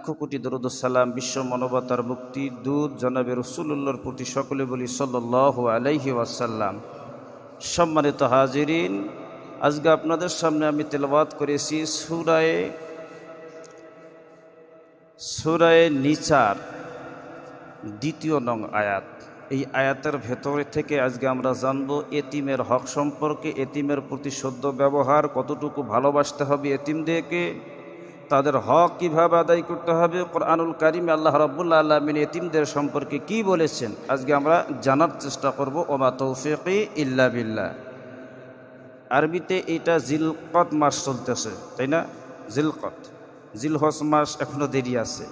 লক্ষ কোটি দরুদসাল্লাম বিশ্ব মানবতার মুক্তি দুধ জনাবে রসুল্লাহর প্রতি সকলে বলি সাল্লাহ আলাইহি ওয়াসাল্লাম। সম্মানিত হাজিরিন, আজকে আপনাদের সামনে আমি তেলবাদ করেছি সুরায়ে সুরায়ে নিচার দ্বিতীয় নং আয়াত। এই আয়াতের ভেতরে থেকে আজকে আমরা জানব এতিমের হক সম্পর্কে, এতিমের প্রতি সদ্য ব্যবহার, কতটুকু ভালোবাসতে হবে এতিমদেরকে তাদের হক কীভাবে আদায় করতে হবে? কোরআনুল কারিম আল্লাহ রাব্বুল্লাহ আলমিন এতিমদের সম্পর্কে কি বলেছেন? আজকে আমরা জানার চেষ্টা করব, ওমা তৌফিকি ইল্লা বিল্লা আরবিতে এটা জিলকত মাস চলতেছে, তাই না? জিলকত। জিলহজ মাস এখনও দেরি আছে।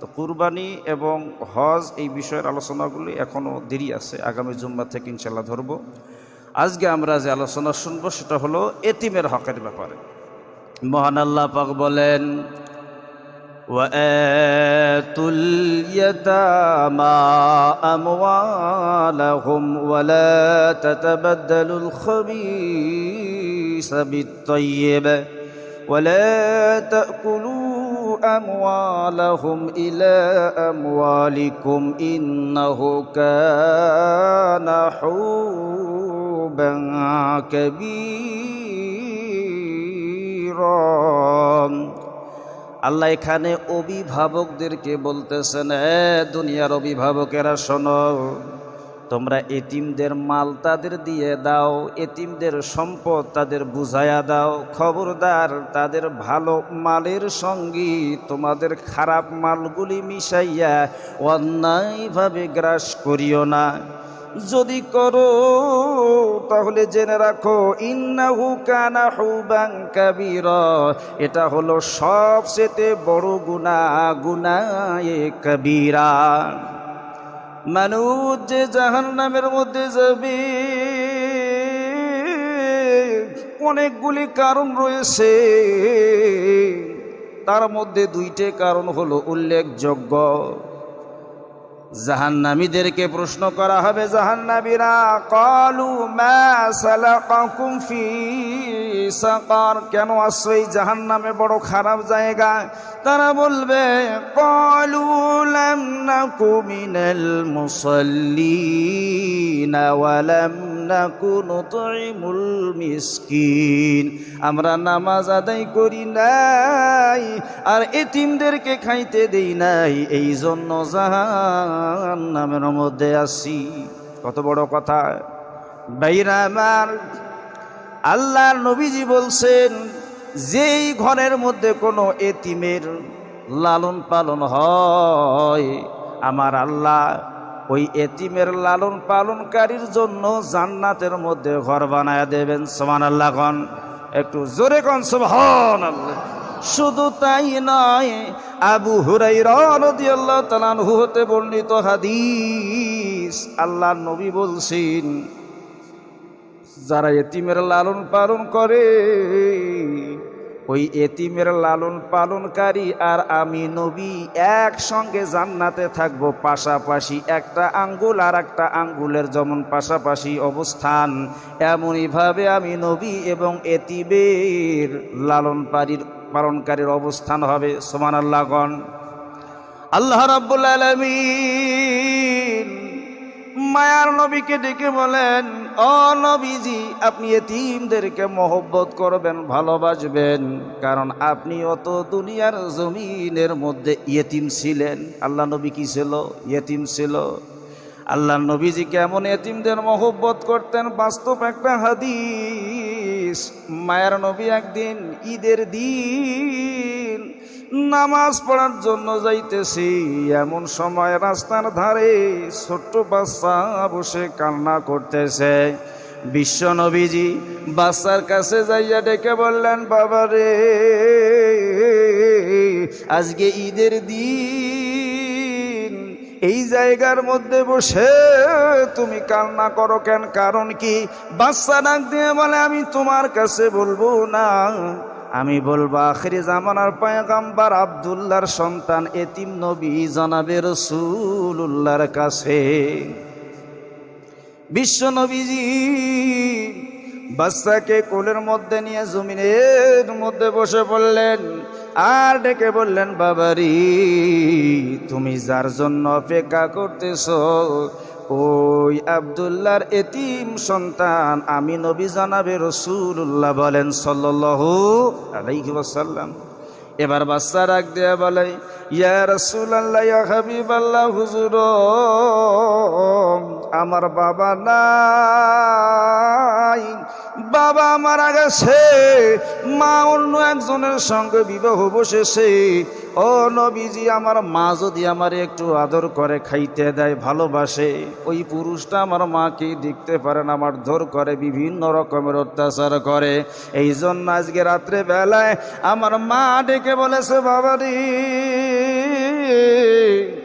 তো কুরবানি এবং হজ এই বিষয়ের আলোচনাগুলি এখনও দেরি আছে। আগামী জুম্মা থেকে ইনশাল্লাহ ধরব। আজকে আমরা যে আলোচনা শুনব, সেটা হলো এতিমের হকের ব্যাপারে। মহান আল্লাহ পাক বলেন وآتوا اليتامى أموالهم ولا تتبدلوا الخبيث بالطيب ولا تأكلوا أموالهم إلى أموالكم إنه كان حوبا كبيرا আল্লাহ এখানে অভিভাবকদেরকে বলতেছেন দুনিয়ার অভিভাবকেরা, শোনো, তোমরা এতিমদের মাল তাদের দিয়ে দাও, এতিমদের সম্পদ তাদের বুঝাইয়া দাও, খবরদার তাদের ভালো মালের সঙ্গী তোমাদের খারাপ মালগুলি মিশাইয়া অন্যায়ভাবে গ্রাস করিও না। যদি করো, তাহলে জেনে রাখো, ইন্নাহু কানা হুবাং কাবীর। এটা হলো সবচেয়ে বড় গুনাহ গুনায়ে কবিরা। মানুষ যে জাহান্নামের মধ্যে যাবে, অনেকগুলি কারণ রয়েছে। তার মধ্যে দুইটে কারণ হলো উল্লেখযোগ্য। জাহান্নামীদেরকে প্রশ্ন করা হবে, জাহান্নামীরা, কলু সাকার। কেন আসছো এই জাহান্নামে বড় খারাপ জায়গা? তারা বলবে, কলু লাম না মিনাল মুসাল্লিন ওয়া লাম নাকু নুতইমুল মিসকিন। আমরা নামাজ আদায় করি নাই, আর এতিমদেরকে খাইতে দেই নাই, এই জন্য জাহান নামের মধ্যে আসি কত বড় কথা। বাইরা আমার, আল্লাহর নবীজি বলছেন, যেই ঘরের মধ্যে কোনো এতিমের লালন পালন হয়, আমার আল্লাহ ওই এতিমের লালন পালনকারীর জন্য জান্নাতের মধ্যে ঘর বানায় দেবেন সমান আল্লাহ কন। একটু জোরে কন সবহান আল্লাহ শুধু তাই নয়, আবু হুরাই রাদিয়াল্লাহু তাআলা আনহু হতে বর্ণিত হাদিস আল্লাহ নবী বলছেন, যারা এতিমের লালন পালন করে ওই এতিমের লালন পালনকারী আর আমি নবী একসঙ্গে জান্নাতে থাকব। পাশাপাশি একটা আঙ্গুল আর একটা আঙ্গুলের যেমন পাশাপাশি অবস্থান, এমনইভাবে আমি নবী এবং এতিমের লালন পারির, পালনকারীর অবস্থান হবে। সমান আল্লাহগণ আল্লাহ রাব্বুল আলামিন মায়ার নবীকে ডেকে বলেন ও নবীজি আপনি এতিমদেরকে মহব্বত করবেন, ভালোবাসবেন, কারণ আপনি অত দুনিয়ার জমিনের মধ্যে ইয়েতিম ছিলেন। আল্লাহ নবী কি ছিল? ইয়েতিম ছিল। আল্লাহ নবীজি কেমন এতিমদের মহব্বত করতেন? বাস্তব একটা হাদিস। মায়ের নবী একদিন ঈদের দিন নামাজ পড়ার জন্য যাইতেছি। এমন সময় রাস্তার ধারে ছোট্ট বাচ্চা বসে কান্না করতেছে। বিশ্ব নবীজি বাচ্চার কাছে যাইয়া ডেকে বললেন, বাবা রে, আজকে ঈদের দিন। এই জায়গার মধ্যে বসে তুমি কান্না করো কেন? কারণ কি? বাচ্চা ডাক দিয়ে বলে, আমি তোমার কাছে বলব না। আমি বলব, আখরি জামানার পায়গাম্বার আবদুল্লাহর সন্তান এতিম নবী জানাবে রসুল্লাহর কাছে। বিশ্ব নবীজি বাচ্চাকে কোলের মধ্যে নিয়ে জমিনের মধ্যে বসে পড়লেন আর ডেকে বললেন, বাবারি, তুমি যার জন্য অপেক্ষা করতেছ ওই আবদুল্লার এতিম সন্তান আমি নবী জানাবে রসুল্লাহ বলেন সাল্লাল্লাহু আলাইহি ওয়াসাল্লাম। এবার বাচ্চা রাগ দেয়া বলে, ইয়া রসুল্লাহ হাবিব আল্লাহ হুজুর আমার বাবা নাই। বাবা মারা গেছে। মা অন্য একজনের সঙ্গে বিবাহ বসেছে। ও নবীজি, আমার মা যদি আমার একটু আদর করে, খাইতে দেয়, ভালোবাসে, ওই পুরুষটা আমার মাকে দেখতে পারেন আমার ধর করে, বিভিন্ন রকমের অত্যাচার করে। এই জন্য আজকে রাত্রে বেলায় আমার মা ডেকে বলেছে, বাবা রে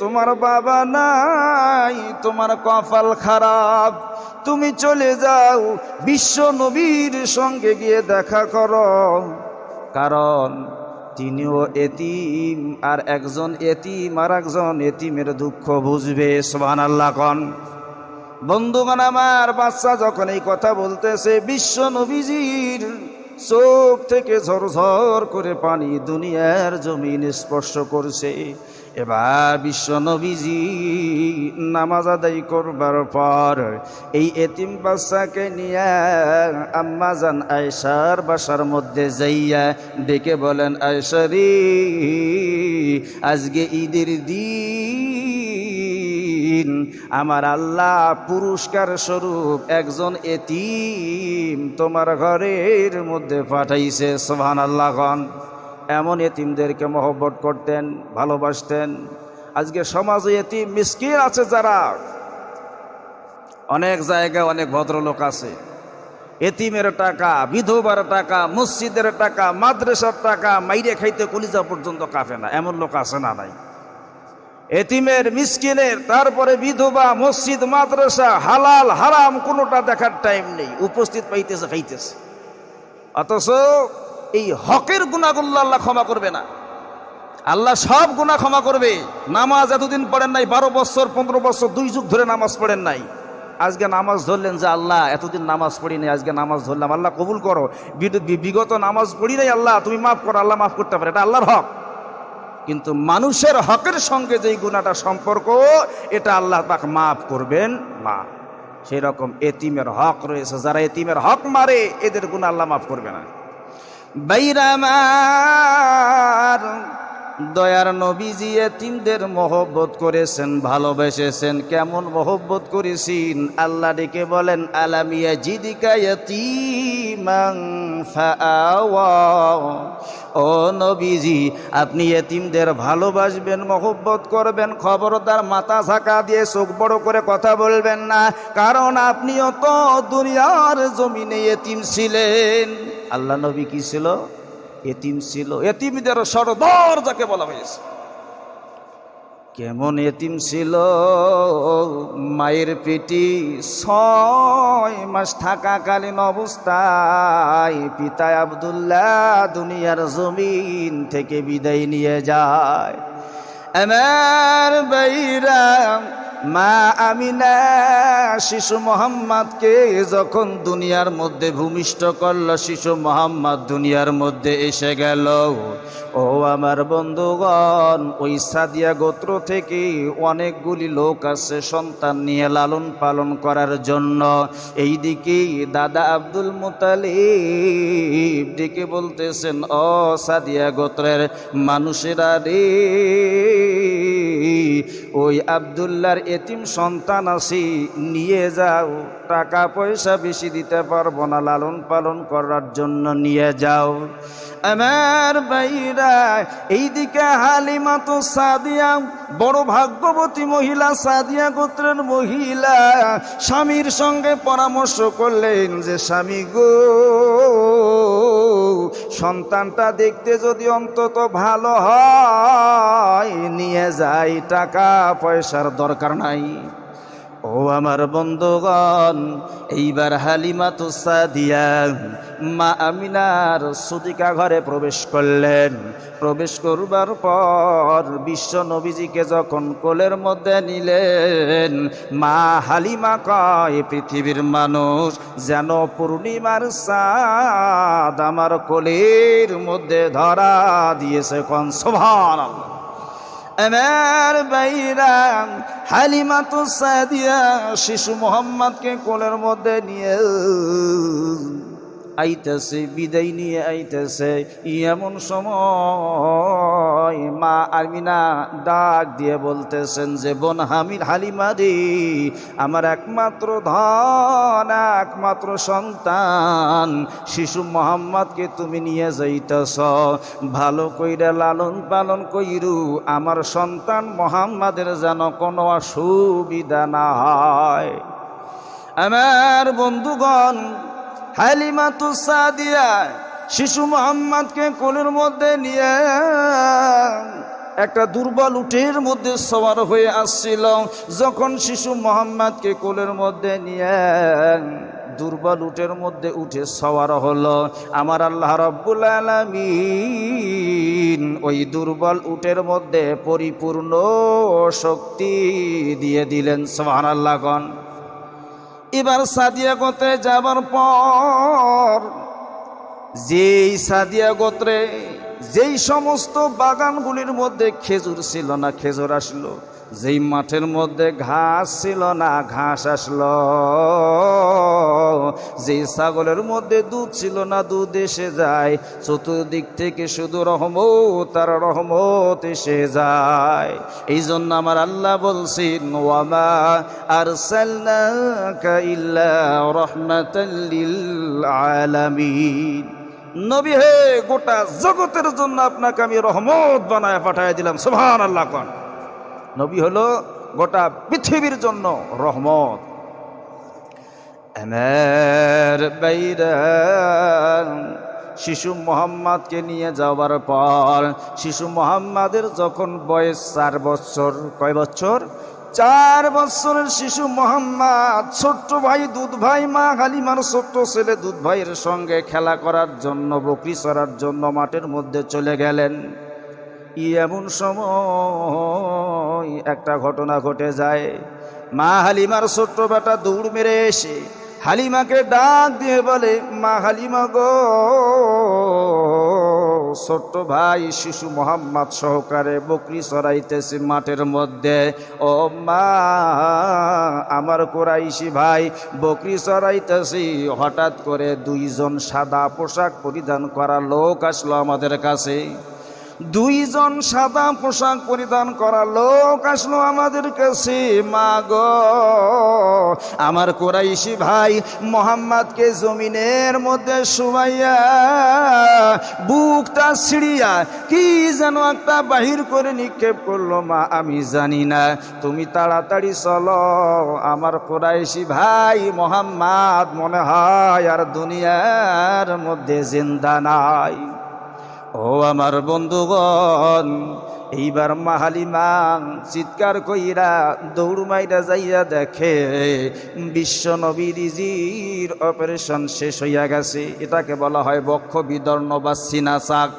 তোমার বাবা নাই, তোমার কপাল খারাপ। তুমি চলে যাও, বিশ্ব নবীর সঙ্গে গিয়ে দেখা করো। কারণ তিনিও এতিম, আর একজন এতিম আর একজন এতিমের দুঃখ বুঝবে সোহান আল্লাহ কন। বন্ধুগণ আমার বাচ্চা যখন এই কথা বলতেছে, বিশ্ব নবীজির চোখ থেকে ঝরঝর করে পানি দুনিয়ার জমিন স্পর্শ করছে। এবার বিশ্ব নবীজি নামাজ আদায় করবার পর এই এতিম বাচ্চাকে নিয়ে আম্মাজান আয়সার বাসার মধ্যে যাইয়া ডেকে বলেন আয়সারি আজকে ঈদের দিন আমার আল্লাহ পুরস্কার স্বরূপ একজন এতিম তোমার ঘরের মধ্যে পাঠাইছে। সোহান আল্লাহ এমন এতিমদেরকে মহব্বত করতেন, ভালোবাসতেন। আজকে সমাজে এতিম মিসকিন আছে যারা। অনেক জায়গায় অনেক ভদ্রলোক আছে। এতিমের টাকা, বিধবার টাকা, মসজিদের টাকা, মাদ্রাসার টাকা, মাইরে খাইতে কলিজা পর্যন্ত কাফে না, এমন লোক আছে না নাই। এতিমের মিসকিনের, তারপরে বিধবা, মসজিদ, মাদ্রাসা, হালাল, হারাম কোনোটা দেখার টাইম নেই, উপস্থিত পাইতেছে, খাইতেছে। অথচ এই হকের গুণাগুলো আল্লাহ ক্ষমা করবে না। আল্লাহ সব গুণা ক্ষমা করবে। নামাজ এতদিন পড়েন নাই, বারো বছর, পনেরো বছর, দুই যুগ ধরে নামাজ পড়েন নাই। আজকে নামাজ ধরলেন যে আল্লাহ, এতদিন নামাজ পড়ি নাই আজকে নামাজ ধরলাম। আল্লাহ কবুল করো। বিগত নামাজ পড়ি নাই আল্লাহ, তুমি মাফ করো, আল্লাহ মাফ করতে পারে। এটা আল্লাহর হক। কিন্তু মানুষের হকের সঙ্গে যেই গুণাটা সম্পর্ক, এটা আল্লাহ পাক মাফ করবেন না। সেই রকম এতিমের হক রয়েছে। যারা এতিমের হক মারে, এদের গুণ আল্লাহ মাফ করবে না। বাইরামার দয়ার নবীজি এতিমদের মহব্বত করেছেন, ভালোবেসেছেন, কেমন মহব্বত করেছেন? আল্লাহ ডেকে বলেন আলামিয়া জিদিকা ইয়তিমাং ও নবীজি, আপনি এতিমদের ভালোবাসবেন, মহব্বত করবেন, খবরদার মাথা ঝাঁকা দিয়ে চোখ বড় করে কথা বলবেন না, কারণ আপনিও তো দুনিয়ার জমিনে এতিম ছিলেন। আল্লাহ নবী কি ছিল? এতিম ছিল। এতিমদের সরদর যাকে বলা হয়েছে। কেমন এতিম ছিল? মায়ের পেটি ছয় মাস থাকাকালীন অবস্থায় পিতা আবদুল্লাহ দুনিয়ার জমিন থেকে বিদায় নিয়ে যায়। আমার বাইরা মা আমিনা, শিশু মোহাম্মদকে যখন দুনিয়ার মধ্যে ভূমিষ্ঠ করল, শিশু মোহাম্মদ দুনিয়ার মধ্যে এসে গেল। ও আমার বন্ধুগণ, ওই সাদিয়া গোত্র থেকে অনেকগুলি লোক আছে সন্তান নিয়ে লালন পালন করার জন্য। এই দিকে দাদা আব্দুল মুতালিব ডেকে বলতেছেন, ও সাদিয়া গোত্রের মানুষেরা রে ওই আবদুল্লার এতিম সন্তান আছি নিয়ে যাও। টাকা পয়সা বেশি দিতে পারব না, লালন পালন করার জন্য নিয়ে যাও। আমার বাইরা এইদিকে হালিমা তো সাদিয়া, বড় ভাগ্যবতী মহিলা, সাদিয়া গোত্রের মহিলা, স্বামীর সঙ্গে পরামর্শ করলেন যে, স্বামী গো সন্তানটা দেখতে যদি অন্তত ভালো হয় নিয়ে যাই টাকা পয়সার দরকার নাই। ও আমার বন্ধুগণ, এইবার হালিমা তো সাদিয়া, মা আমিনার সুদিকা ঘরে প্রবেশ করলেন। প্রবেশ করবার পর বিশ্ব নবীজিকে যখন কোলের মধ্যে নিলেন, মা হালিমা কয়, পৃথিবীর মানুষ, যেন পূর্ণিমার সাদ আমার কোলের মধ্যে ধরা দিয়েছে কনসভান আমার বাইরা হালিমাতু সাদিয়া শিশু মোহাম্মদকে কোলের মধ্যে নিয়ে আইতেছে, বিদায় নিয়ে আইতেছে। এমন সময় মা আমিনা ডাক দিয়ে বলতেছেন যে, বোন হামিদ হালিমা রে, আমার একমাত্র ধন, একমাত্র সন্তান, শিশু মোহাম্মদকে তুমি নিয়ে যাইতেছ। ভালো কইরা লালন পালন কইরু, আমার সন্তান মোহাম্মদের যেন কোনো অসুবিধা না হয়। আমার বন্ধুগণ হালিমাতু সাদিয়া, শিশু মোহাম্মদকে কোলের মধ্যে নিয়ে একটা দুর্বল উঠের মধ্যে সবার হয়ে আসছিল। যখন শিশু মোহাম্মদকে কোলের মধ্যে নিয়ে দুর্বল উটের মধ্যে উঠে সওয়ার হলো। আমার আল্লাহ রব্বুল আলামিন ওই দুর্বল উটের মধ্যে পরিপূর্ণ শক্তি দিয়ে দিলেন সোহান আল্লাহগণ এবার সাদিয়া গোত্রে যাবার পর, যেই সাদিয়া গোত্রে, যেই সমস্ত বাগানগুলির মধ্যে খেজুর ছিল না, খেজুর আসলো। যেই মাঠের মধ্যে ঘাস ছিল না, ঘাস আসলো। যেই ছাগলের মধ্যে দুধ ছিল না, দুধ এসে যায়। চতুর্দিক থেকে শুধু রহমত আর রহমত এসে যায়। এই জন্য আমার আল্লাহ বলছেন, ওয়ামা আর আলামিন। নবী হে, গোটা জগতের জন্য আপনাকে আমি রহমত বানায় পাঠাই দিলাম। সুবহান আল্লাহ নবী হলো গোটা পৃথিবীর জন্য রহমত। আমার বাইরা শিশু মোহাম্মদকে নিয়ে যাওয়ার পর শিশু মোহাম্মদের যখন বয়স চার বছর, কয় বছর? চার বছরের শিশু মোহাম্মদ ছোট্ট ভাই, দুধ ভাই, মা হালিমার ছোট্ট ছেলে দুধ ভাইয়ের সঙ্গে খেলা করার জন্য, বকরি চড়ার জন্য মাঠের মধ্যে চলে গেলেন। এমন সময় একটা ঘটনা ঘটে যায়। মা হালিমার ছোট্ট বেটা দৌড় মেরে এসে হালিমাকে ডাক দিয়ে বলে, মা হালিমা গো, ছোট্ট ভাই শিশু মোহাম্মদ সহকারে বকরি চড়াইতেছে মাঠের মধ্যে। ও মা, আমার কোরাইশি ভাই বকরি চড়াইতেছি। হঠাৎ করে দুইজন সাদা পোশাক পরিধান করা লোক আসলো আমাদের কাছে। দুইজন সাদা পোশাক পরিধান করা লোক আসলো আমাদের কাছে, মা গো, আমার কোরাইশি ভাই মোহাম্মদকে জমিনের মধ্যে শুয়াইয়া বুকটা ছিড়িয়া কি যেন একটা বাহির করে নিক্ষেপ করল, মা, আমি জানি না, তুমি তাড়াতাড়ি চলো, আমার কোরাইশি ভাই মোহাম্মদ মনে হয় আর দুনিয়ার মধ্যে জিন্দা নাই। ও আমার বন্ধুগণ, এইবার মাহালিমা চিৎকার কইরা দৌড় মাইরা যাইয়া দেখে, বিশ্ব নবীজির অপারেশন শেষ হইয়া গেছে। এটাকে বলা হয় বক্ষ বিদর্ণ বা সিনাসাক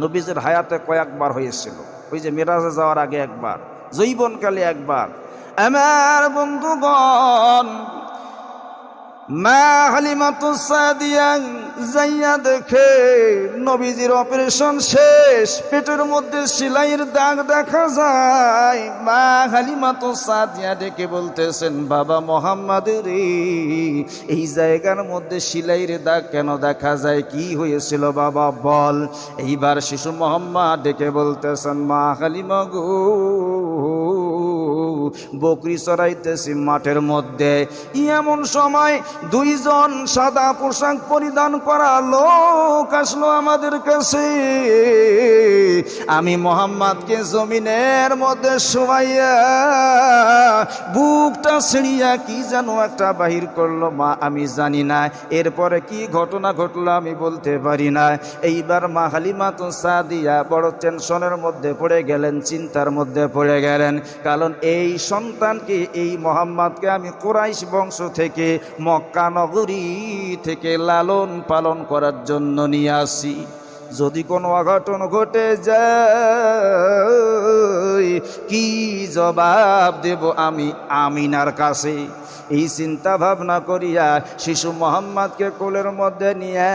নবীজির হায়াতে কয়েকবার হয়েছিল। ওই যে মেরাজে যাওয়ার আগে একবার জৈবনকালে একবার। আমার বন্ধুগণ মা হালিমাতু সাদিয়া যাইয়া দেখে নবীজির অপারেশন শেষ, পেটের মধ্যে সেলাইয়ের দাগ দেখা যায়। মা হালিমাতু সাদিয়া ডেকে বলতেছেন, বাবা মোহাম্মদের এই জায়গার মধ্যে সেলাইয়ের দাগ কেন দেখা যায়? কি হয়েছিল বাবা, বল। এইবার শিশু মোহাম্মদ ডেকে বলতেছেন, মা হালিমা গো বকরি চড়াইতেছি মাঠের মধ্যে। এমন সময় দুইজন সাদা পোশাক পরিধান করা লোক আসলো আমাদের কাছে। আমি মোহাম্মদকে জমিনের মধ্যে শোয়াইয়া বুকটা ছিঁড়িয়া কি যেন একটা বাহির করল। মা, আমি জানি না, এরপরে কি ঘটনা ঘটলো আমি বলতে পারি না। এইবার মা হালিমা তো সাদিয়া বড় টেনশনের মধ্যে পড়ে গেলেন, চিন্তার মধ্যে পড়ে গেলেন। কারণ এই এই সন্তানকে, এই মোহাম্মদকে আমি কোরাইশ বংশ থেকে মক্কা নগরী থেকে লালন পালন করার জন্য নিয়ে আসি। যদি কোনো অঘটন ঘটে যায়, কি জবাব দেব আমি আমিনার কাছে? এই চিন্তা ভাবনা করিয়া শিশু মোহাম্মদকে কোলের মধ্যে নিয়ে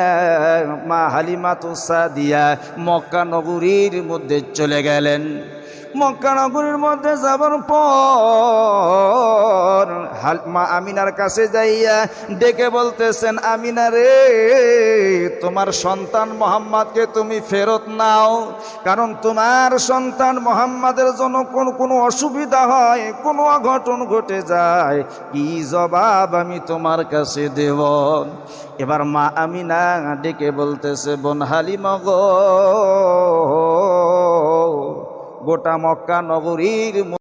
মা হালিমা তুসা দিয়া মক্কা নগরীর মধ্যে চলে গেলেন। মক্কা নগরীর মধ্যে যাবার পর মা আমিনার কাছে যাইয়া ডেকে বলতেছেন, আমিনা রে, তোমার সন্তান মোহাম্মদকে তুমি ফেরত নাও, কারণ তোমার সন্তান মোহাম্মদের জন্য কোন, কোনো অসুবিধা হয়, কোনো অঘটন ঘটে যায়। কি জবাব আমি তোমার কাছে দেব? এবার মা আমিনা ডেকে বলতেছে, বোন হালিমগ গোটা মক্কা নগরীর